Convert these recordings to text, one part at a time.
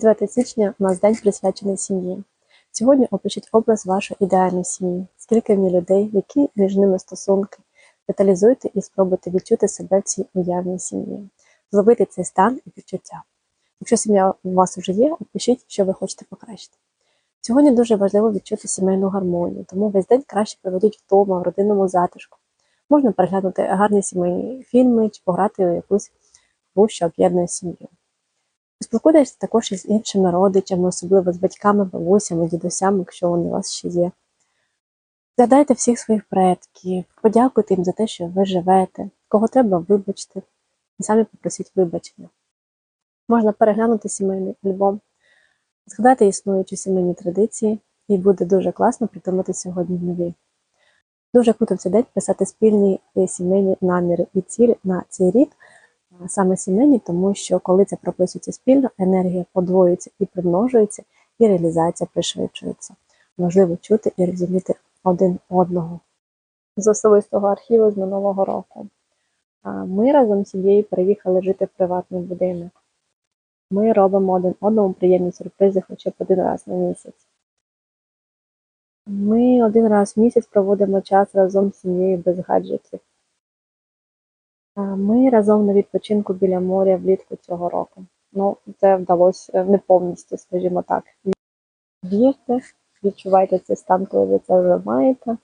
4 січня у нас день присвячений сім'ї. Сьогодні опишіть образ вашої ідеальної сім'ї, скільки в ній людей, які між ними стосунки. Деталізуйте і спробуйте відчути себе в цій уявній сім'ї, зловити цей стан і відчуття. Якщо сім'я у вас вже є, опишіть, що ви хочете покращити. Сьогодні дуже важливо відчути сімейну гармонію, тому весь день краще проведіть вдома, в родинному затишку. Можна переглянути гарні сімейні фільми чи пограти у якусь гру, що об'єднує сім'ю. Поспілкуйтесь також із іншими родичами, особливо з батьками, бабусями, дідусями, якщо вони у вас ще є. Згадайте всіх своїх предків, подякуйте їм за те, що ви живете, кого треба, вибачте, і самі попросіть вибачення. Можна переглянути сімейний альбом, згадати існуючі сімейні традиції, і буде дуже класно придумати сьогодні нові. Дуже круто в цей день писати спільні сімейні наміри і цілі на цей рік, саме сімейні, тому що коли це прописується спільно, енергія подвоюється і примножується, і реалізація пришвидшується. Можливо чути і розуміти один одного. З особистого архіву з минулого року. Ми разом з сім'єю переїхали жити в приватний будинок. Ми робимо один одному приємні сюрпризи хоча б один раз на місяць. Ми один раз в місяць проводимо час разом з сім'єю без гаджетів. Ми разом на відпочинку біля моря влітку цього року. Ну, це вдалося не повністю, скажімо так. Вірте, відчувайте цей стан, коли ви це вже маєте,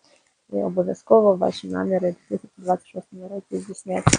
і обов'язково ваші наміри в 2026 році здійсняться.